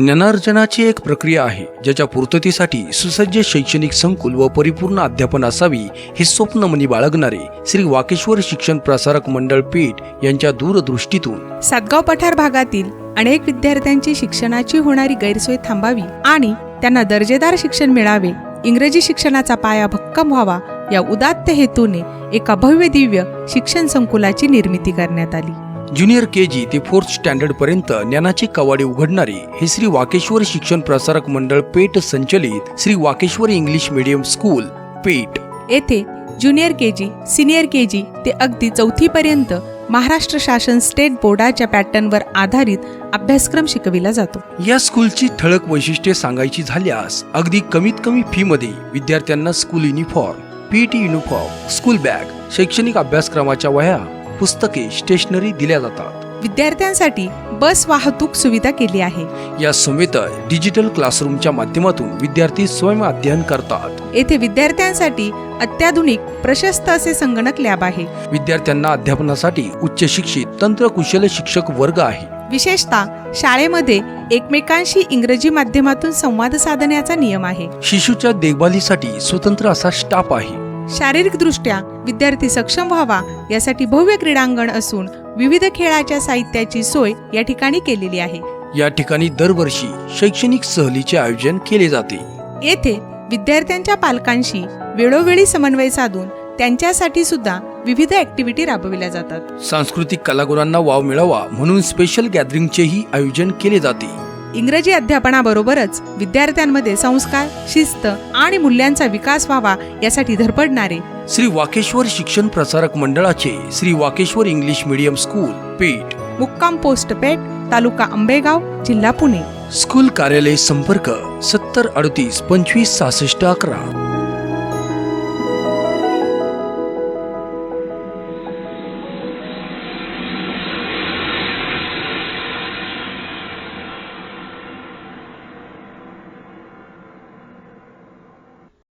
ज्ञानार्जनाची एक प्रक्रिया आहे ज्याच्या पूर्ततेसाठी सुसज्ज शैक्षणिक संकुल व परिपूर्ण अध्यापन असावी हे स्वप्न मनी बाळगणारे श्री वाकेश्वर शिक्षण प्रसारक मंडळ पेठ यांच्या दूरदृष्टीतून. सातगाव पठार भागातील अनेक विद्यार्थ्यांची शिक्षणाची होणारी गैरसोय थांबावी आणि त्यांना दर्जेदार शिक्षण मिळावे इंग्रजी शिक्षणाचा पाया भक्कम व्हावा या उदात्त हेतूने एका भव्य दिव्य शिक्षण संकुलाची निर्मिती करण्यात आली. ज्युनियर के जी ते फोर्थ स्टँडर्ड पर्यंत ज्ञानाचे कवाडे उघडणारे हे श्री वाकेश्वर शिक्षण प्रसारक मंडळ पेठ संचलित Shri Wakeshwar English medium school Peth येथे ज्युनियर के जी सिनियर के जी ते अगदी चौथीपर्यंत महाराष्ट्र शासन स्टेट बोर्डाच्या पॅटर्नवर आधारित अभ्यासक्रम शिकविला जातो. या स्कूलची ठळक वैशिष्ट्ये सांगायची झाल्यास अगदी कमीत कमी फी मध्ये विद्यार्थ्यांना school uniform PT uniform school bag शैक्षणिक अभ्यासक्रमाच्या वह्या पुस्तके स्टेशनरी दिल्या जातात. विद्यार्थ्यांसाठी बस वाहतूक सुविधा केली आहे. या समेत डिजिटल क्लासरूमच्या माध्यमातून विद्यार्थी स्वयं अध्ययन करतात. येथे विद्यार्थ्यांसाठी अत्याधुनिक प्रशस्त असे संगणक लॅब आहे. विद्यार्थ्यांना अध्यापनासाठी उच्च शिक्षित तंत्रकुशल शिक्षक वर्ग आहे. विशेषतः शाळेमध्ये एकमेकांशी इंग्रजी माध्यमातून संवाद साधण्याचा नियम आहे. शिशूच्या देखभालीसाठी स्वतंत्र असा स्टाफ आहे. शारीरिकदृष्ट्या विद्यार्थी सक्षम व्हावा यासाठी भव्य क्रीडांगण असून विविध खेळाच्या साहित्याची सोय या ठिकाणी केलेली आहे. या ठिकाणी दरवर्षी शैक्षणिक सहलीचे आयोजन केले जाते. येथे विद्यार्थ्यांच्या पालकांशी वेळोवेळी समन्वय साधून त्यांच्यासाठी सुद्धा विविध ऍक्टिव्हिटी राबविल्या जातात. सांस्कृतिक कलागुणांना वाव मिळावा म्हणून स्पेशल गॅदरिंगचेही आयोजन केले जाते. इंग्रजी अध्यापनाबरोबरच विद्यार्थ्यांमध्ये संस्कार शिस्त आणि मूल्यांचा विकास व्हावा यासाठी धडपडणारे श्री वाकेश्वर शिक्षण प्रसारक मंडळाचे Shri Wakeshwar English medium school Peth. मुक्काम पोस्ट पेठ तालुका आंबेगाव जिल्हा पुणे. स्कूल कार्यालय संपर्क सत्तर अडतीस पंचवीस सहासष्ट अकरा.